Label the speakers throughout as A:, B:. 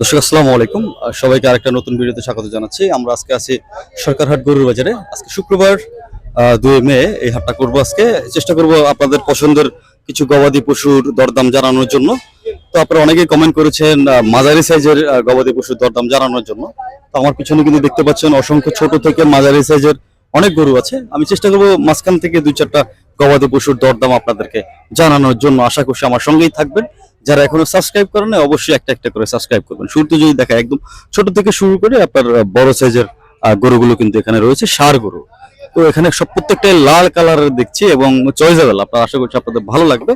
A: দর্শক, আসসালামু আলাইকুম। সবাইকে আরেকটা নতুন ভিডিওতে স্বাগত জানাচ্ছি। আমরা আজকে আছি সরকারহাট গরুর বাজারে। আজকে শুক্রবার দুই মে, এই হাটটা করব আজকে। চেষ্টা করব আপনাদের পছন্দের কিছু গবাদি পশুর দরদাম জানানোর জন্য। তো আপনারা অনেকেই কমেন্ট করেছেন মাঝারি সাইজের গবাদি পশুর দরদাম জানানোর জন্য। তো আমার পিছনে কিন্তু দেখতে পাচ্ছেন অসংখ্য ছোট থেকে মাঝারি সাইজের অনেক গরু আছে। আমি চেষ্টা করব মাঝখান থেকে দুই চারটা গবাদি পশুর দরদাম আপনাদেরকে জানানোর জন্য। আশা করছি আমার সঙ্গেই থাকবেন। যারা এখনও সাবস্ক্রাইব করেন অবশ্যই একটা একটা করে সাবস্ক্রাইব করবেন। শুরুতে যদি দেখা, একদম ছোট থেকে শুরু করে আপনার বড় সাইজের গরুগুলো কিন্তু এখানে রয়েছে, সার গরু। তো এখানে সব প্রত্যেকটাই লাল কালারের দেখছি এবং চয়েসেবল আপনার আশা করছি আপনাদের ভালো লাগবে।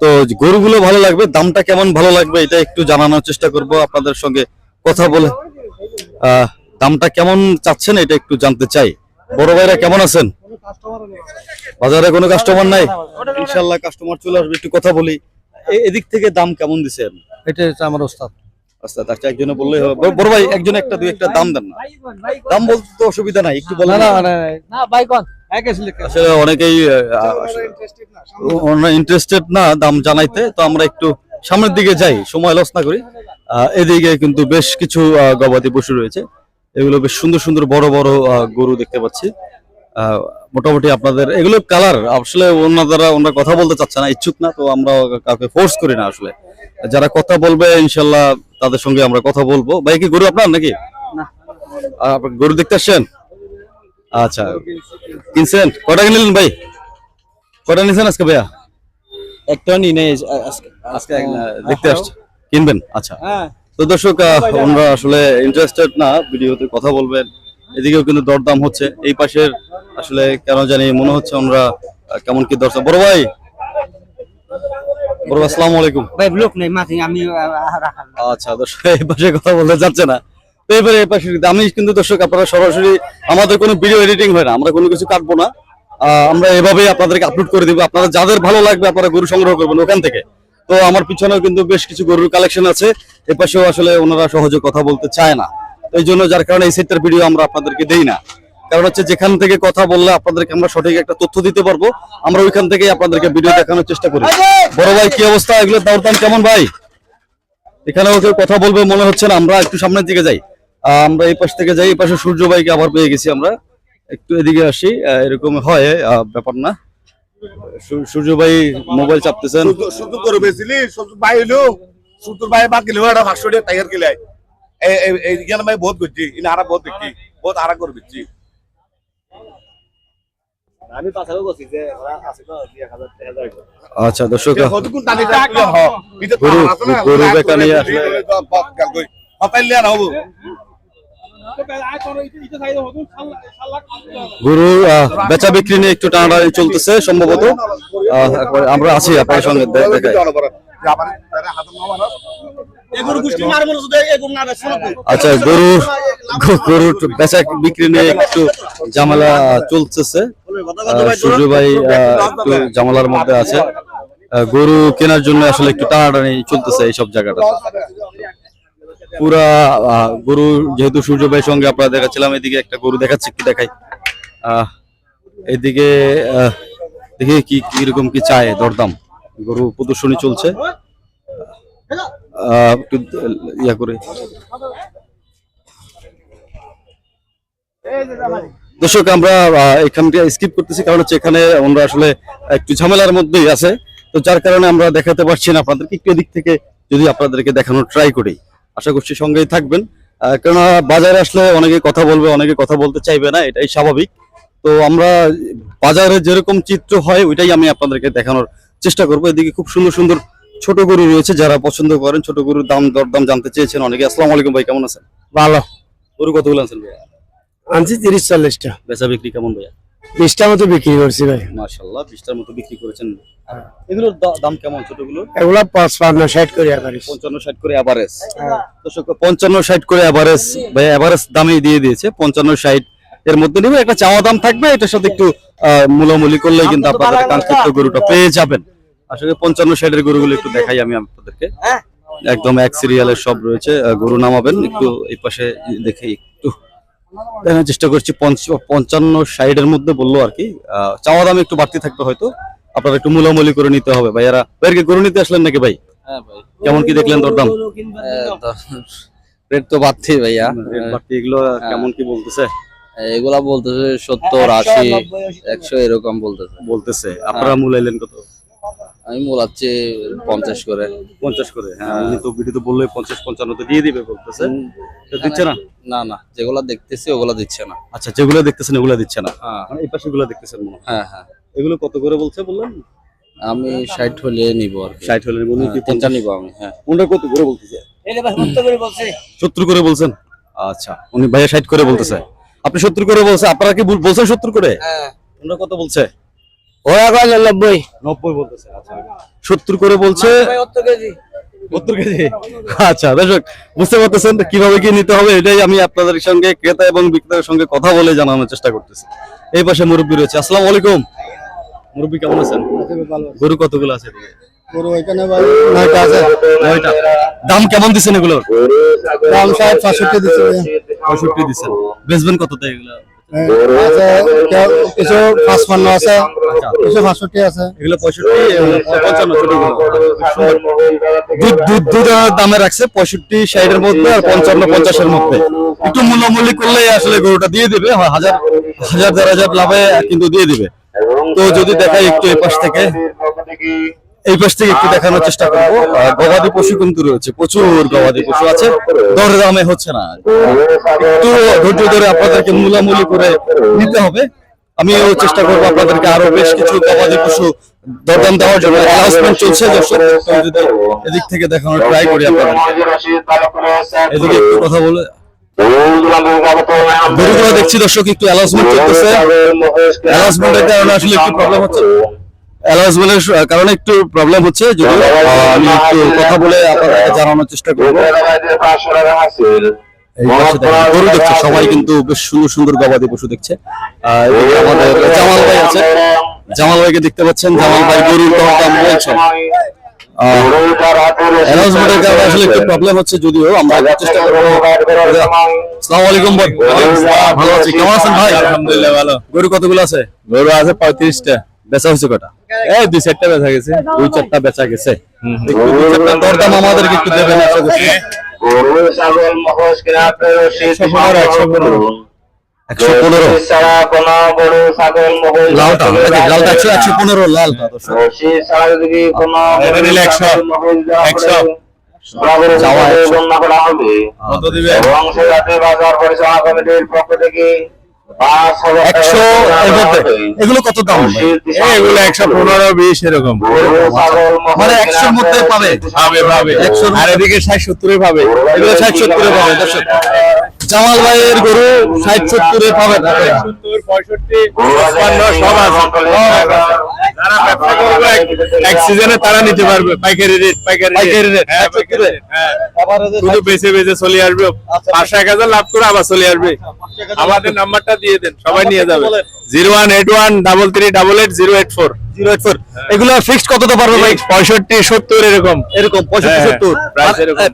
A: তো গরুগুলো ভালো লাগবে, দামটা কেমন ভালো লাগবে এটা একটু জানানোর চেষ্টা করব আপনাদের সঙ্গে কথা বলে। দামটা কেমন চাচ্ছেন এটা একটু জানতে চাই। বড় ভাইরা কেমন আছেন? বাজারে কোনো কাস্টমার নাই? ইনশাল্লাহ কাস্টমার চলে আসবে, একটু কথা বলি। এদিক থেকে দাম কেমন দিছেন
B: এটা হচ্ছে আমার ওস্তাদ।
A: আচ্ছা একজনে বললেই হবে। বড়- ভাই একজন একটা দুই একটা দাম দেন না। দাম বলতে তো অসুবিধা নাই একটু
B: না
A: বলেন
B: না
A: না।
B: না বাইকন এক আসলে
A: আসলে অনেকেই ইন্টারেস্টেড না দাম জানাইতে তো আমরা একটু সামনের দিকে যাই সময় লস না করি। আহ, এদিকে কিন্তু বেশ কিছু আহ, গবাদি পশু রয়েছে। এগুলো বেশ সুন্দর সুন্দর বড় বড় আহ, গরু দেখতে পাচ্ছি। মোটামুটি আপনাদের এগুলো কালার আসলে ওনারা ওনারা কথা বলতে চাচ্ছে না ইচ্ছুক না তো আমরা কাউকে ফোর্স করি না আসলে। যারা কথা বলবে ইনশাল্লাহ তাদের সঙ্গে আমরা কথা বলব। ভাই কি গরু আপনার নাকি? গরু দেখতে আসছেন? আচ্ছা। কিনছেন? কটা কিনলেন ভাই? কটা নিছেন আজকে ভাইয়া? একটা নি নেই আজকে না, দেখতে আসছে কিনবেন? আচ্ছা।
B: হ্যাঁ।
A: তো দর্শক ওনারা আসলে ইন্টারেস্টেড না ভিডিওতে কথা বলবেন। এদিকেও কিন্তু দরদাম হচ্ছে। এই পাশের আসলে কেন জানি মনে হচ্ছে আহ, কেমন কি দরদাম বড় ভাই বড় ভাই, আসসালামু আলাইকুম।
C: ভাই লোক নেই মাঝে আমি
A: আচ্ছা দর্শক এই পাশে কথা বলতে যাচ্ছে না। তো এবারে এই পাশে আমি কিন্তু দর্শক আপনারা সরাসরি আমাদের কোনো ভিডিও এডিটিং হয় না আমরা কোনো কিছু কাটবো না। আমরা এভাবেই আপনাদেরকে আপলোড করে দিব। আপনারা যাদের ভালো লাগবে আপনারা গরু সংগ্রহ করবেন ওখান থেকে। তো আমার পিছনেও কিন্তু বেশ কিছু গরুর কালেকশন আছে। এ পাশেও আসলে ওনারা সহজে কথা বলতে চায় না। এই জন্য যার কারণে এই সেটটার ভিডিও আমরা আপনাদেরকে দেই না। কারণ হচ্ছে যেখান থেকে কথা বললে আপনাদেরকে আমরা সঠিক একটা তথ্য দিতে পারব। আমরা ওইখান থেকেই আপনাদেরকে ভিডিও দেখানোর চেষ্টা করি। বড় ভাই, কি অবস্থা? এগুলোর দাম কেমন ভাই? এখানেও কেউ কথা বলবে মনে হচ্ছে না। আমরা একটু সামনের দিকে যাই। আমরা এই পাশ থেকে যাই। এই পাশে সূর্য ভাইকে আবার পেয়ে গেছি আমরা। একটু এদিকে আসি। এরকম হয় ব্যাপার না। সূর্য ভাই মোবাইল চাপতেছেন।
D: ভাই বহুত করছি বহুত দেখছি। করে বেচছি আমি যে ওরা আছে তো দুই এক হাজার
A: আচ্ছা দর্শক
D: কতক্ষণ টানি টাকা হ
A: গরু- গরু বেকা নিয়ে আসলে-
D: আর হব।
A: বেচা বিক্রি নিয়ে একটু টানাটানি চলতেছে সম্ভবত। আহ, আমরা আছি আপনার সঙ্গে দেখাই। আচ্ছা গরু গ- গরুর বেচা বিক্রি নিয়ে একটু ঝামেলা চলতেছে। সূর্য ভাই আহ, একটু ঝামেলার মধ্যে আছে। আহ, গরু কেনার জন্য আসলে একটু টানাটানি চলতেছে এইসব জায়গাটা পুরা গরু যেহেতু সূর্য ভাইয়ের সঙ্গে আপনারা দেখাচ্ছিলাম এদিকে একটা গরু দেখাচ্ছে কি দেখাই? আহ, এদিকে আহ, দেখি কি কীরকম কি চায় দরদাম। গরু প্রদর্শনী চলছে। আহ, একটু ইয়া করে। দর্শক আমরা এখানটা স্কিপ করতেছি কারণ হচ্ছে এখানে আমরা আসলে একটু ঝামেলার মধ্যেই আছে। তো যার কারণে আমরা দেখাতে পারছি না আপনাদেরকে একটু এদিক থেকে যদি আপনাদেরকে দেখানোর ট্রাই করি। আশা করছি সঙ্গেই থাকবেন। কেননা বাজারে আসলে অনেকে কথা বলবে অনেকে কথা বলতে চাইবে না এটাই স্বাভাবিক। তো আমরা বাজারে যেরকম চিত্র হয় ওইটাই আমি আপনাদেরকে দেখানোর চেষ্টা করব। এদিকে খুব সুন্দর সুন্দর ছোট গরু রয়েছে যারা পছন্দ করেন ছোট গরুর দাম দরদাম জানতে চেয়েছেন অনেকে। আসসালামু আলাইকুম ভাই কেমন আছেন?
B: ভালো।
A: গরু কতগুলো আছেন ভাইয়া?
B: আনছি তিরিশ চল্লিশটা।
A: বেচা বিক্রি কেমন ভাইয়া?
B: বিশটা মতো বিক্রি করছি ভাই।
A: মাশাল্লাহ বিশটার মতো বিক্রি করেছেন। এগুলোর দাম কেমন ছোটগুলো
B: এগুলা পাঁচপান্ন ষাট করে
A: পঞ্চান্ন ষাট করে অ্যাভারেজ পঞ্চান্ন ষাট করে অ্যাভারেজ ভাই অ্যাভারেজ দামই দিয়ে দিয়েছে পঞ্চান্ন ষাট। এর মধ্যে নিবে একটা চাওয়া দাম থাকবে এটার সাথে একটু মূলামূলি কিন্তু কাঙ্ক্ষিত গরুটা পেয়ে যাবেন। আসলে পঞ্চান্ন ষাটের গরুগুলো একটু দেখাই আমি আপনাদেরকে। একদম এক সিরিয়ালের সব রয়েছে গরু নামাবেন একটু এই পাশে দেখে দেখার চেষ্টা করছি পঞ্চ- পঞ্চান্ন ষাটের মধ্যে বলল আর কি। আহ, চাওয়া দাম একটু বাড়তি থাকবে হয়তো। আপনারা একটু মূলামূলি করে নিতে হবে। ভাইয়ারা ভাইয়ের কি গরু নিতে আসলেন নাকি ভাই?
E: হ্যাঁ
A: কেমন কি দেখলেন দরদাম?
E: আহ, দর- রেট তো বাড়তেই ভাইয়া।
A: রেট বাড়তি এগুলো কেমন কি বলতেছে?
E: এগুলা বলতেছে সত্তর আশি একশো এরকম বলতেছে।
A: বলতেছে। আপনারা মূলাইলেন কত?
E: আমি মোলাচ্ছি পঞ্চাশ করে।
A: পঞ্চাশ করে হ্যাঁ উনি তো ভিডিওতে বললে পঞ্চাশ পঞ্চান্নতে দিয়ে দিবে বলতেছে। দিচ্ছে না?
E: না না যেগুলা দেখতেছি ওগুলা দিচ্ছে না।
A: আচ্ছা যেগুলো দেখতেছেন ওগুলো দিচ্ছে না?
E: হ্যাঁ।
A: মানে এই পাশে গুলো দেখতেছেন মনে হ্যাঁ।
E: হ্যাঁ
A: এগুলো কত করে বলছে বললেন?
E: আমি ষাট হলে নিব আর
A: ষাট হলে উনি
E: হ্যাঁ,
A: কি
E: তিনটা আমি হ্যাঁ।
A: কোনটা কত করে বলতেছে? সত্তর করে বলছেন? আচ্ছা উনি ভাইয়া ষাট করে বলতেছে। আপনি সত্তর করে বলছে আপনারা কি বলছেন সত্তর করে?
C: হ্যাঁ।
A: ওনারা কত বলছে?
B: ও এখন নব্বই?
A: নব্বই বলতেছে আচ্ছা। সত্তর করে বলছে।
C: কেজি।
A: সত্তর কেজি? আচ্ছা দর্শক বুঝতে পারতেছেন কীভাবে কি নিতে হবে এটাই আমি আপনাদের সঙ্গে ক্রেতা এবং বিক্রেতার সঙ্গে কথা বলে জানানোর চেষ্টা করতেছি। এই পাশে মুরব্বী রয়েছে। আসসালামু আলাইকুম। মুরব্বী কেমন আছেন? গরু কতগুলো আছে?
B: গরু এখানে ভাই নয়টা আছে?
A: নয়টা। দাম কেমন দিচ্ছেন এগুলোর?
B: দাম দিচ্ছে।
A: পঁয়ষট্টি দিচ্ছেন। বেচবেন কততে এগুলো?
B: আছে কিছু পাঁচপান্ন আছে কিছু পাঁচষট্টি আছে।
A: এগুলো পঁয়ষট্টি পঞ্চান্ন দুধ দুধ দুধ দামে রাখছে পঁয়ষট্টি ষাটের মধ্যে আর পঞ্চান্ন পঞ্চাশের মধ্যে। একটু মূল্যমূল্য করলে আসলে গরুটা দিয়ে দিবে হয় হাজার হাজার দেড় হাজার লাভে কিন্তু দিয়ে দিবে। তো যদি দেখাই একটু এই পাশ থেকে এই পাশ থেকে একটু দেখানোর চেষ্টা করব। গবাদি পশু কিন্তু রয়েছে, প্রচুর গবাদি পশু আছে। দর দামে হচ্ছে না। একটু ধৈর্য ধরে আপনাদেরকে মূলামূলি করে নিতে হবে। আমিও চেষ্টা করব আপনাদেরকে আরও বেশ কিছু গবাদি পশু দরদাম দেওয়ার জন্য অ্যানাউন্সমেন্ট চলছে দর্শক। যদি এদিক থেকে দেখানোর ট্রাই করি আপনাদেরকে। এদিকে একটু কথা বলে দেখছি দর্শক, একটু অ্যানাউন্সমেন্ট চলতেছে। অ্যানাউন্সমেন্টের কারণে আসলে একটু প্রবলেম হচ্ছে। কারণে একটু প্রবলেম হচ্ছে যদি আমি একটু কথা বলে জানানোর চেষ্টা করব। গরু দেখছে সবাই কিন্তু বেশ সুন্দর সুন্দর গবাদি পশু দেখছে। আমাদের জামাল ভাই আছে। জামাল ভাইকে দেখতে পাচ্ছেন জামাল ভাই গরুর দাম বলছেন অ্যানাউন্সমেন্টের কারণে আসলে একটু প্রবলেম হচ্ছে যদিও আমরা চেষ্টা করব। আসসালামু আলাইকুম ভাই ভালো আছি কেমন আছেন ভাই? আলহামদুলিল্লাহ ভালো। গরু কতগুলো আছে? গরু আছে পঁয়ত্রিশটা। বেচা হয়েছে কটা? এই দুই চারটা বেচা গেছে। চারটা বেচা গেছে। দরদাম আমাদেরকে একটু দেবেন আশা করছি। একশো পনেরো, লালটা লালটা একশো একশো পনেরো লালটা একশো। একশো। যাওয়া কত দিবে
F: এবং সেটাতে বাজার পরিচালনা কমিটির পক্ষ থেকে
A: একশো। এগুলো কত দাম?
F: এগুলো
A: একশো পনেরো বিশ এরকম। মানে একশোর মধ্যে পাবে? পাবে পাবে। একশোর আর এদিকে ষাট সত্তরে পাবে। এগুলো ষাট সত্তরে পাবে দর্শক। জামাল ভাইয়ের গরু ষাট সত্তরে পাবেন
G: এক সিজনে তারা নিতে পারবে। পাইকারি রেট পাইকারি
A: পাইকারি রেট
G: হ্যাঁ, হ্যাঁ। শুধু বেছে বেছে চলে আসবে।
A: আচ্ছা।
G: পাঁচশো এক হাজার লাভ করে আবার চলে আসবে। আমাদের নাম্বারটা দিয়ে দেন সবাই নিয়ে যাবে। Zero one eight one double three double eight zero eight four.
A: Zero eight four. এগুলো ফিক্সড কতটা পারবে ভাই?
G: পঁয়ষট্টি সত্তর এরকম।
A: এরকম পঁয়ষট্টি
G: হ্যাঁ,
A: সত্তর।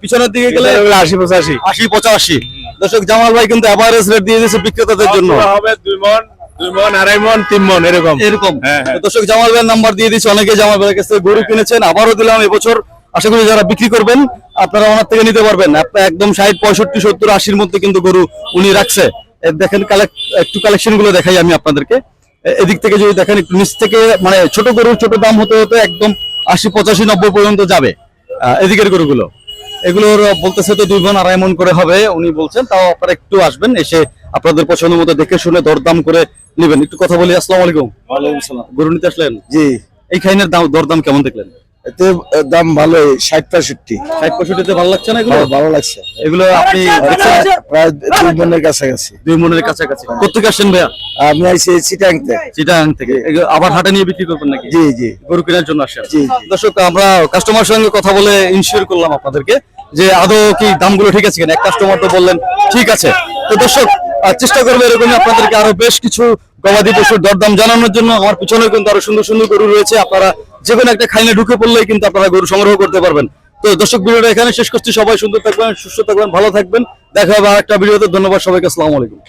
A: পিছনের দিকে গেলে
G: আশি পঁচাশি।
A: আশি পঁচাশি। দর্শক জামাল ভাই কিন্তু অ্যাভারেজ রেট দিয়ে দিয়েছে বিক্রেতাদের জন্য।
G: হবে দুই মন দুই মন আড়াই মন তিন মন এরকম।
A: এরকম।
G: হ্যাঁ, হ্যাঁ।
A: দর্শক জামাল ভাইয়ের নাম্বার দিয়ে দিচ্ছে অনেকে জামাল ভাইয়ের কাছে গরু কিনেছেন আবারও দিলাম এবছর। আশা করি যারা বিক্রি করবেন আপনারা ওনার থেকে নিতে পারবেন। একদম ষাট পঁয়ষট্টি সত্তর আশির মধ্যে কিন্তু গরু উনি রাখছে। দেখেন কালেক্ট একটু কালেকশনগুলো দেখাই আমি আপনাদেরকে। এদিক থেকে যদি দেখেন একটু নিচ থেকে মানে ছোট গরুর ছোট দাম হতে হতে একদম আশি পঁচাশি নব্বই পর্যন্ত যাবে। এদিকের গরুগুলো। এগুলোর বলতেছে তো দুই মন আড়াই মন করে হবে উনি বলছেন তাও আপনারা একটু আসবেন এসে আপনাদের পছন্দ মতো দেখে শুনে দরদাম করে নেবেন। একটু কথা বলি আসসালাম আলাইকুম। গরু নিতে আসলেন?
B: জি।
A: এই খাইনের দাম দরদাম কেমন দেখলেন?
B: এতে দাম ভালোই ষাট পঁয়ষট্টি।
A: ষাট পঁয়ষট্টিতে ভালো লাগছে না এগুলো?
B: হ্যাঁ, ভালো লাগছে।
A: এগুলো আপনি
B: প্রায় দুই মনের কাছাকাছি।
A: দুই মনের কাছাকাছি। কোথেকে আসছেন ভাইয়া?
B: আমি আইছি চিটাংতে
A: চিটাং থেকে। আবার হাটে নিয়ে বিক্রি করবেন নাকি?
B: জি জি।
A: গরু কেনার জন্য আসেন।
B: জি।
A: দর্শক আমরা কাস্টমার সঙ্গে কথা বলে ইনশিওর করলাম আপনাদেরকে। যে আদৌ কি দামগুলো ঠিক আছে কিনা? এক কাস্টমার তো বললেন, ঠিক আছে। তো দর্শক চেষ্টা করব এরকমই আপনাদেরকে আরও বেশ কিছু গবাদি পশুর দরদাম জানানোর জন্য। আমার পিছনে কিন্তু আরও সুন্দর সুন্দর গরু রয়েছে। আপনারা যে কোনো একটা খাইনে ঢুকে পড়লেই কিন্তু আপনারা গরু সংগ্রহ করতে পারবেন। তো দর্শক, ভিডিওটা এখানে শেষ করছি। সবাই সুন্দর থাকবেন, সুস্থ থাকবেন, ভালো থাকবেন। দেখা হবে আর একটা ভিডিওতে। ধন্যবাদ সবাইকে, আসসালামু আলাইকুম।